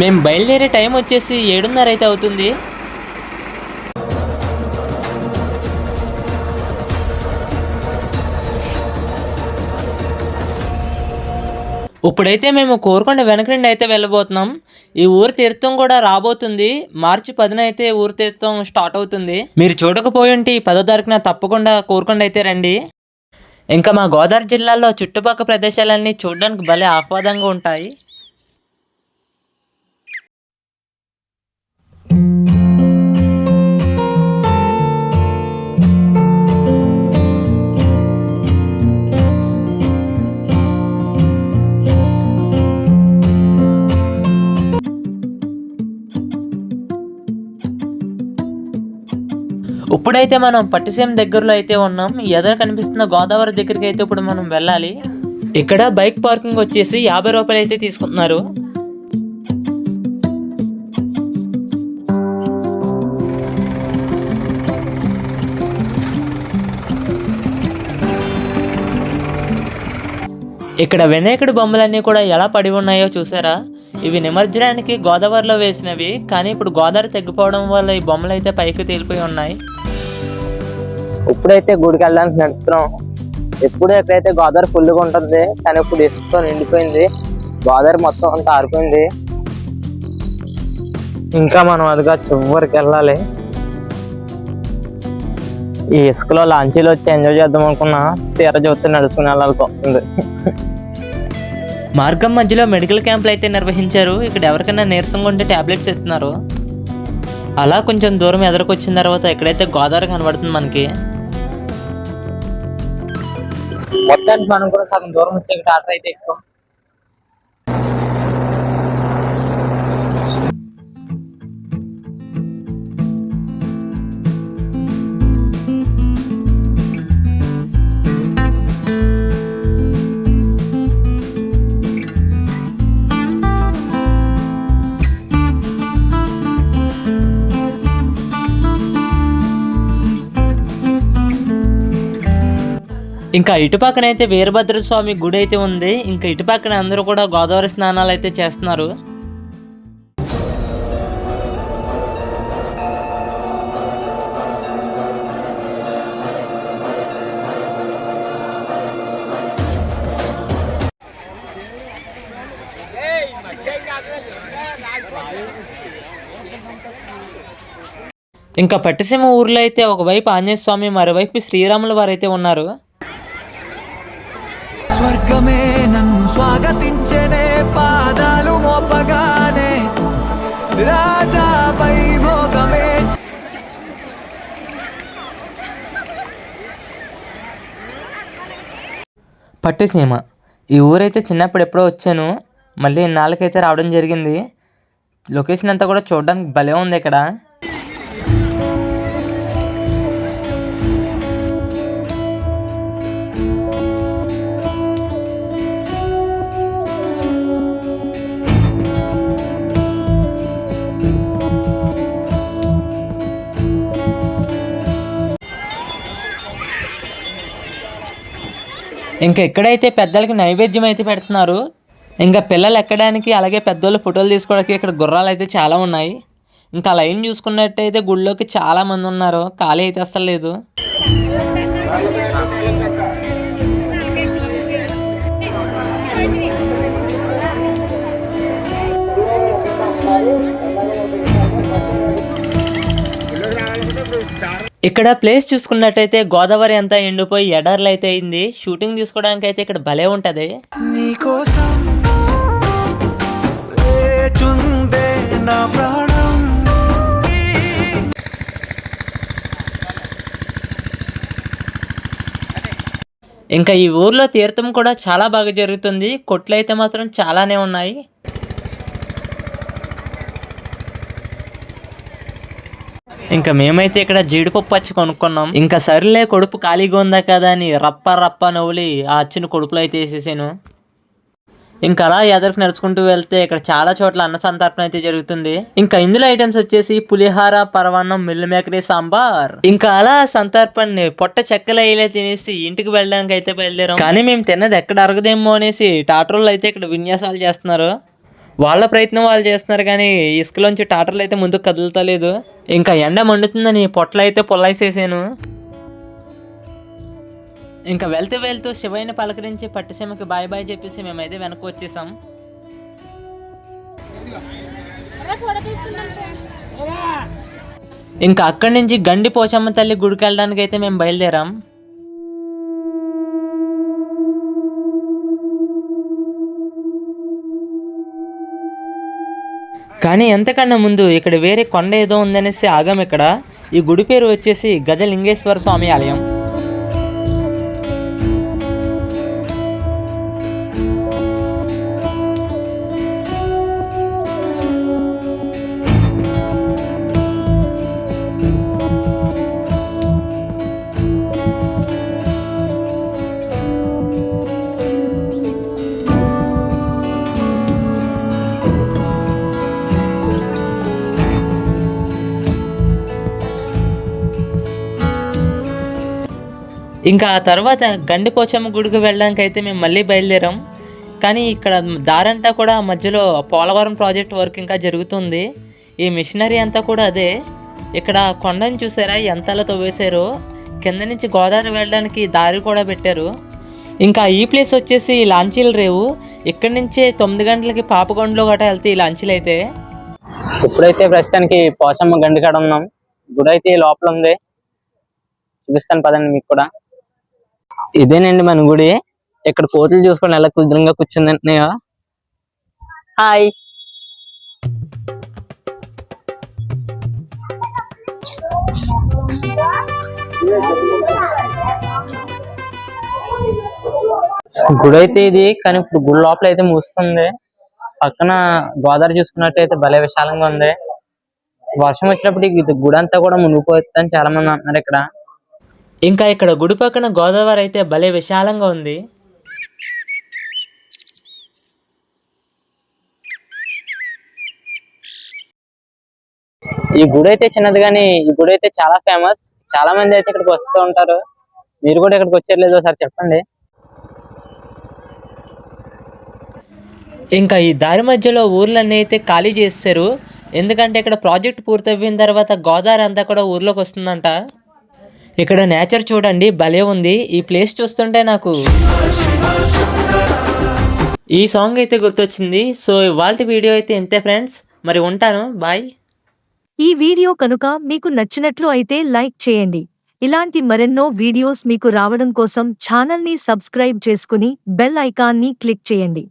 మేము బయలుదేరే టైం వచ్చేసి ఏడున్నర అయితే అవుతుంది. ఇప్పుడైతే మేము కోరుకొండ వెనక నుండి అయితే వెళ్ళబోతున్నాం. ఈ ఊరు తీర్థం కూడా రాబోతుంది. మార్చి పదిన అయితే ఊరు తీర్థం స్టార్ట్ అవుతుంది. మీరు చూడకపోయి ఉంటే ఈ పదో తారీఖున తప్పకుండా కోరుకొండ అయితే రండి. ఇంకా మా గోదావరి జిల్లాలో చుట్టుపక్కల ప్రదేశాలన్నీ చూడడానికి భలే ఆహ్వాదంగా ఉంటాయి. ఇప్పుడైతే మనం పట్టిసీమ దగ్గరలో అయితే ఉన్నాం. ఎదురు కనిపిస్తున్న గోదావరి దగ్గరికి అయితే ఇప్పుడు మనం వెళ్ళాలి. ఇక్కడ బైక్ పార్కింగ్ వచ్చేసి యాభై రూపాయలు అయితే తీసుకుంటున్నారు. ఇక్కడ వినాయకుడి బొమ్మలన్నీ కూడా ఎలా పడి ఉన్నాయో చూసారా? ఇవి నిమజ్జనానికి గోదావరిలో వేసినవి కానీ ఇప్పుడు గోదావరి తగ్గిపోవడం వల్ల ఈ బొమ్మలు అయితే పైకి తేలిపోయి ఉన్నాయి. ఇప్పుడైతే గుడికి వెళ్ళడానికి నడుస్తున్నాం ఎప్పుడు ఎక్కడైతే గోదావరి ఫుల్గా ఉంటుంది కానీ ఇప్పుడు ఇసుకతో నిండిపోయింది. గోదావరి మొత్తం అంతా ఆరిపోయింది. ఇంకా మనం అదిగా చివరికి వెళ్ళాలి. ఈ ఇసుకలో లాంచీలో వచ్చి ఎంజాయ్ చేద్దాం అనుకున్నా తీర చూస్తే నడుచుకుని వెళ్ళాల్సి మార్గం మధ్యలో మెడికల్ క్యాంపులు అయితే నిర్వహించారు. ఇక్కడ ఎవరికైనా నీరసంగా ఉంటే టాబ్లెట్స్ ఇస్తున్నారు. అలా కొంచెం దూరం ఎదురుకొచ్చిన తర్వాత ఎక్కడైతే గోదావరి కనబడుతుంది మనకి. మొత్తానికి మనం కూడా సగం దూరం వచ్చే టాటర్ అయితే ఎక్కువ. ఇంకా ఇటు పక్కన అయితే వీరభద్ర స్వామి గుడి అయితే ఉంది. ఇంకా ఇటు పక్కన అందరూ కూడా గోదావరి స్నానాలు అయితే చేస్తున్నారు. ఇంకా పట్టిసీమ ఊర్లో అయితే ఒకవైపు ఆంజనేయ స్వామి మరోవైపు శ్రీరాముల వారు అయితే ఉన్నారు. స్వర్గమే నన్ను స్వాగతించనే పాదాలు మోపగానే. రాజా వైభోగమే. పట్టిసీమ ఈ ఊరైతే చిన్నప్పుడు ఎప్పుడో వచ్చాను. మళ్ళీ ఇన్నాళ్ళకైతే రావడం జరిగింది. లొకేషన్ అంతా కూడా చూడడానికి భలే ఉంది ఇక్కడ. ఇంకా ఎక్కడైతే పెద్దలకి నైవేద్యం అయితే పెడుతున్నారు ఇంకా పిల్లలు ఎక్కడానికి అలాగే పెద్దోళ్ళు ఫోటోలు తీసుకోవడానికి ఇక్కడ గుర్రాలు అయితే చాలా ఉన్నాయి. ఇంకా లైన్ చూసుకున్నట్టయితే గుళ్ళోకి చాలా మంది ఉన్నారు. ఖాళీ అయితే అస్సలు లేదు. ఇక్కడ ప్లేస్ చూసుకున్నట్టయితే గోదావరి అంతా ఎండిపోయి ఎడార్లు అయితే అయింది. షూటింగ్ తీసుకోవడానికి అయితే ఇక్కడ భలే ఉంటది. ఇంకా ఈ ఊర్లో తీర్థం కూడా చాలా బాగా జరుగుతుంది. కొట్లు అయితే మాత్రం చాలానే ఉన్నాయి. ఇంకా మేమైతే ఇక్కడ జీడిపప్పు వచ్చి కొనుక్కున్నాం. ఇంకా సరిలే కొడుపు ఖాళీగా ఉందా కదా అని రప్ప రప్ప నవ్వులి ఆ అచ్చిన కొడుపులో అయితే వేసేసాను. ఇంకా అలా ఎదరికి నడుచుకుంటూ వెళ్తే ఇక్కడ చాలా చోట్ల అన్న సంతర్పణ అయితే జరుగుతుంది. ఇంకా ఇందులో ఐటమ్స్ వచ్చేసి పులిహార పరవాన్నం మిల్లు మేకరీ సాంబార్. ఇంకా అలా సంతర్పణని పొట్ట చెక్కలు అయ్యేలా తినేసి ఇంటికి వెళ్ళడానికి అయితే బయలుదేరాం. కానీ మేము తిన్నది ఎక్కడ అరగదేమో అనేసి టాటర్లు అయితే ఇక్కడ విన్యాసాలు చేస్తున్నారు. వాళ్ళ ప్రయత్నం వాళ్ళు చేస్తున్నారు కానీ ఇసుకలోంచి టాటర్లు అయితే ముందుకు కదులుతలేదు. ఇంకా ఎండ మండుతుందని పొట్టలు అయితే పొల్లేసేసాను ఇంకా వెళ్తూ వెళ్తూ శివయ్యని పలకరించి పట్టిసీమకి బాయ్ బాయ్ చెప్పేసి మేమైతే వెనక్కి వచ్చేసాం. ఇంకా అక్కడి నుంచి గండి పోచమ్మ తల్లి గుడికి వెళ్ళడానికి అయితే మేము బయలుదేరాం. కానీ ఎంతకన్నా ముందు ఇక్కడ వేరే కొండ ఏదో ఉందనేసి ఆగాం ఇక్కడ. ఈ గుడి పేరు వచ్చేసి గజలింగేశ్వర స్వామి ఆలయం. ఇంకా ఆ తర్వాత గండిపోచమ్మ గుడికి వెళ్ళడానికి అయితే మేము మళ్ళీ బయలుదేరాం. కానీ ఇక్కడ దారంతా కూడా మధ్యలో పోలవరం ప్రాజెక్ట్ వర్క్ ఇంకా జరుగుతుంది. ఈ మిషనరీ అంతా కూడా అదే. ఇక్కడ కొండని చూసారా? ఎంతలా తవ్వేశారో కింద నుంచి గోదావరి వెళ్ళడానికి దారి కూడా పెట్టారు. ఇంకా ఈ ప్లేస్ వచ్చేసి లాంచీల రేవు. ఇక్కడి నుంచే తొమ్మిది గంటలకి పాపగొండలో గట్రా వెళ్తే ఈ లాంచీలు అయితే. ఇప్పుడైతే ప్రస్తుతానికి పోచమ్మ గండి కాడ ఉన్నాం. గుడి అయితే లోపల ఉంది. చూపిస్తాను పదండి మీకు కూడా. ఇదేనండి మన గుడి. ఇక్కడ కోతులు చూసుకొని ఎలా కుదురంగా కూర్చుంది హాయ్. గుడి అయితే ఇది కానీ ఇప్పుడు గుడి లోపల అయితే మూస్తుంది. పక్కన గోదావరి చూసుకున్నట్టయితే భలే విశాలంగా ఉంది. వర్షం వచ్చినప్పుడు ఇది గుడి అంతా కూడా మునిగిపోతుందని చాలా మంది అంటున్నారు ఇక్కడ. ఇంకా ఇక్కడ గుడి పక్కన గోదావరి అయితే భలే విశాలంగా ఉంది. ఈ గుడి అయితే చిన్నది కానీ ఈ గుడి అయితే చాలా ఫేమస్ చాలా మంది అయితే ఇక్కడికి వస్తూ ఉంటారు. మీరు కూడా ఇక్కడికి వచ్చారు లేదో ఒకసారి చెప్పండి. ఇంకా ఈ దారి మధ్యలో ఊర్లన్నీ అయితే ఖాళీ చేస్తారు ఎందుకంటే ఇక్కడ ప్రాజెక్ట్ పూర్తయిపోయిన తర్వాత గోదావరి అంతా కూడా ఊర్లోకి వస్తుందంట. ఇక్కడ నేచర్ చూడండి భలే ఉంది. ఈ ప్లేస్ చూస్తుంటే నాకు ఈ సాంగ్ అయితే గుర్తొచ్చింది. సో ఇవాళ వీడియో అయితే ఇంతే ఫ్రెండ్స్ మరి ఉంటాను. బాయ్ ఈ వీడియో కనుక మీకు నచ్చినట్లు అయితే లైక్ చేయండి. ఇలాంటి మరెన్నో వీడియోస్ మీకు రావడం కోసం ఛానల్ని సబ్స్క్రైబ్ చేసుకుని బెల్ ఐకాన్ని క్లిక్ చేయండి.